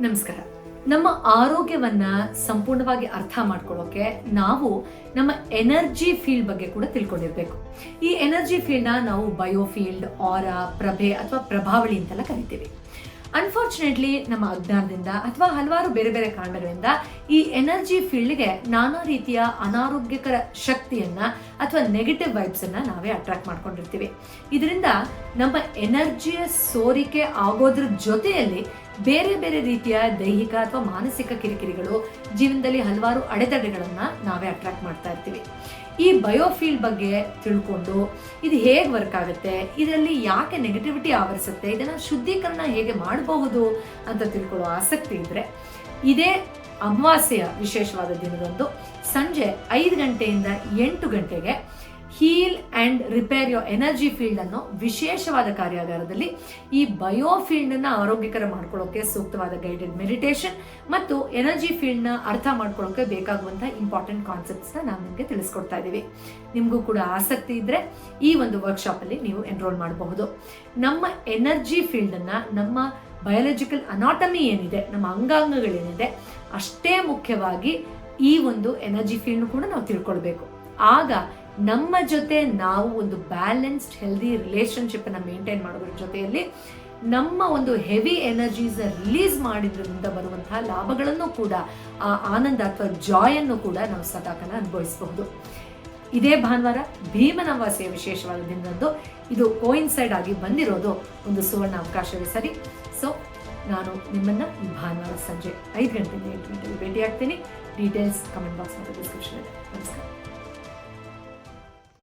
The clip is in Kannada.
ನಮಸ್ಕಾರ. ನಮ್ಮ ಆರೋಗ್ಯವನ್ನ ಸಂಪೂರ್ಣವಾಗಿ ಅರ್ಥ ಮಾಡ್ಕೊಳ್ಳೋಕೆ ನಾವು ನಮ್ಮ ಎನರ್ಜಿ ಫೀಲ್ಡ್ ಬಗ್ಗೆ ಕೂಡ ತಿಳ್ಕೊಂಡಿರ್ಬೇಕು. ಈ ಎನರ್ಜಿ ಫೀಲ್ಡ್ನ ನಾವು ಬಯೋಫೀಲ್ಡ್, ಆರ, ಪ್ರಭೆ ಅಥವಾ ಪ್ರಭಾವಳಿ ಅಂತೆಲ್ಲ ಕರಿತೀವಿ. ಅನ್ಫಾರ್ಚುನೇಟ್ಲಿ ನಮ್ಮ ಅಜ್ಞಾನದಿಂದ ಅಥವಾ ಹಲವಾರು ಬೇರೆ ಬೇರೆ ಕಾರಣಗಳಿಂದ ಈ ಎನರ್ಜಿ ಫೀಲ್ಡ್ಗೆ ನಾನಾ ರೀತಿಯ ಅನಾರೋಗ್ಯಕರ ಶಕ್ತಿಯನ್ನ ಅಥವಾ ನೆಗೆಟಿವ್ ವೈಬ್ಸ್ ಅನ್ನ ನಾವೇ ಅಟ್ರಾಕ್ಟ್ ಮಾಡ್ಕೊಂಡಿರ್ತೀವಿ. ಇದರಿಂದ ನಮ್ಮ ಎನರ್ಜಿಯ ಸೋರಿಕೆ ಆಗೋದ್ರ ಜೊತೆಯಲ್ಲಿ ಬೇರೆ ಬೇರೆ ರೀತಿಯ ದೈಹಿಕ ಅಥವಾ ಮಾನಸಿಕ ಕಿರಿಕಿರಿಗಳು ಜೀವನದಲ್ಲಿ ಹಲವಾರು ಅಡೆತಡೆಗಳನ್ನು ನಾವೇ ಅಟ್ರಾಕ್ಟ್ ಮಾಡ್ತಾ ಇರ್ತೀವಿ. ಈ ಬಯೋಫೀಲ್ಡ್ ಬಗ್ಗೆ ತಿಳ್ಕೊಂಡು ಇದು ಹೇಗೆ ವರ್ಕ್ ಆಗುತ್ತೆ, ಇದರಲ್ಲಿ ಯಾಕೆ ನೆಗೆಟಿವಿಟಿ ಆವರಿಸುತ್ತೆ, ಇದನ್ನ ಶುದ್ಧೀಕರಣ ಹೇಗೆ ಮಾಡಬಹುದು ಅಂತ ತಿಳ್ಕೊಳ್ಳೋ ಆಸಕ್ತಿ ಇದ್ದರೆ ಇದೇ ಅಮಾವಾಸ್ಯೆಯ ವಿಶೇಷವಾದ ದಿನದಂದು ಸಂಜೆ ಐದು ಗಂಟೆಯಿಂದ ಎಂಟು ಗಂಟೆಗೆ heal and repair your energy field ಅನ್ನೋ ವಿಶೇಷವಾದ ಕಾರ್ಯಾಗಾರದಲ್ಲಿ ಈ ಬಯೋ ಫೀಲ್ಡ್ ಅನ್ನ ಆರೋಗ್ಯಕರ ಮಾಡ್ಕೊಳ್ಳೋಕೆ ಸೂಕ್ತವಾದ ಗೈಡೆಡ್ ಮೆಡಿಟೇಷನ್ ಮತ್ತು ಎನರ್ಜಿ ಫೀಲ್ಡ್ನ ಅರ್ಥ ಮಾಡ್ಕೊಳ್ಳೋಕೆ ಬೇಕಾಗುವಂಥ ಇಂಪಾರ್ಟೆಂಟ್ ಕಾನ್ಸೆಪ್ಟ್ಸ್ನ ನಾವು ನಿಮಗೆ ತಿಳಿಸ್ಕೊಡ್ತಾ ಇದ್ದೀವಿ ನಿಮಗೂ ಕೂಡ ಆಸಕ್ತಿ ಇದ್ದರೆ ಈ ಒಂದು ವರ್ಕ್ಶಾಪ್ ಅಲ್ಲಿ ನೀವು ಎನ್ರೋಲ್ ಮಾಡಬಹುದು. ನಮ್ಮ ಎನರ್ಜಿ ಫೀಲ್ಡ್ ಅನ್ನ, ನಮ್ಮ ಬಯಾಲಜಿಕಲ್ ಅನಾಟಮಿ ಏನಿದೆ, ನಮ್ಮ ಅಂಗಾಂಗಗಳೇನಿದೆ, ಅಷ್ಟೇ ಮುಖ್ಯವಾಗಿ ಈ ಒಂದು ಎನರ್ಜಿ ಫೀಲ್ಡ್ ಕೂಡ ನಾವು ತಿಳ್ಕೊಳ್ಬೇಕು. ಆಗ ನಮ್ಮ ಜೊತೆ ನಾವು ಒಂದು ಬ್ಯಾಲೆನ್ಸ್ಡ್ ಹೆಲ್ದಿ ರಿಲೇಶನ್ಶಿಪ್ ಅನ್ನ ಮೇಂಟೈನ್ ಮಾಡೋದ್ರ ಜೊತೆಯಲ್ಲಿ ನಮ್ಮ ಒಂದು ಹೆವಿ ಎನರ್ಜೀಸ್ ರಿಲೀಸ್ ಮಾಡಿದ್ರಿಂದ ಬರುವಂತಹ ಲಾಭಗಳನ್ನು ಕೂಡ, ಆ ಆನಂದ ಅಥವಾ ಜಾಯ್ ಅನ್ನು ಕೂಡ ನಾವು ಸದಾಕಾಲ ಅನುಭವಿಸಬಹುದು. ಇದೇ ಭಾನುವಾರ ಭೀಮನವಾಸಿಯ ವಿಶೇಷವಾದ ದಿನದಂದು ಇದು ಕೋಯಿನ್ಸೈಡ್ ಆಗಿ ಬಂದಿರೋದು ಒಂದು ಸುವರ್ಣ ಅವಕಾಶವೇ ಸರಿ. ಸೊ ನಾನು ನಿಮ್ಮನ್ನ ಈ ಭಾನುವಾರ ಸಂಜೆ ಐದು ಗಂಟೆಯಿಂದ ಎಂಟು ಗಂಟೆಗೆ ಭೇಟಿ ಆಗ್ತೀನಿ ಡೀಟೇಲ್ಸ್ ಕಮೆಂಟ್ ಬಾಕ್ಸ್ ಮತ್ತು ಡಿಸ್ಕ್ರಿಪ್ಷನ್ ಇದೆ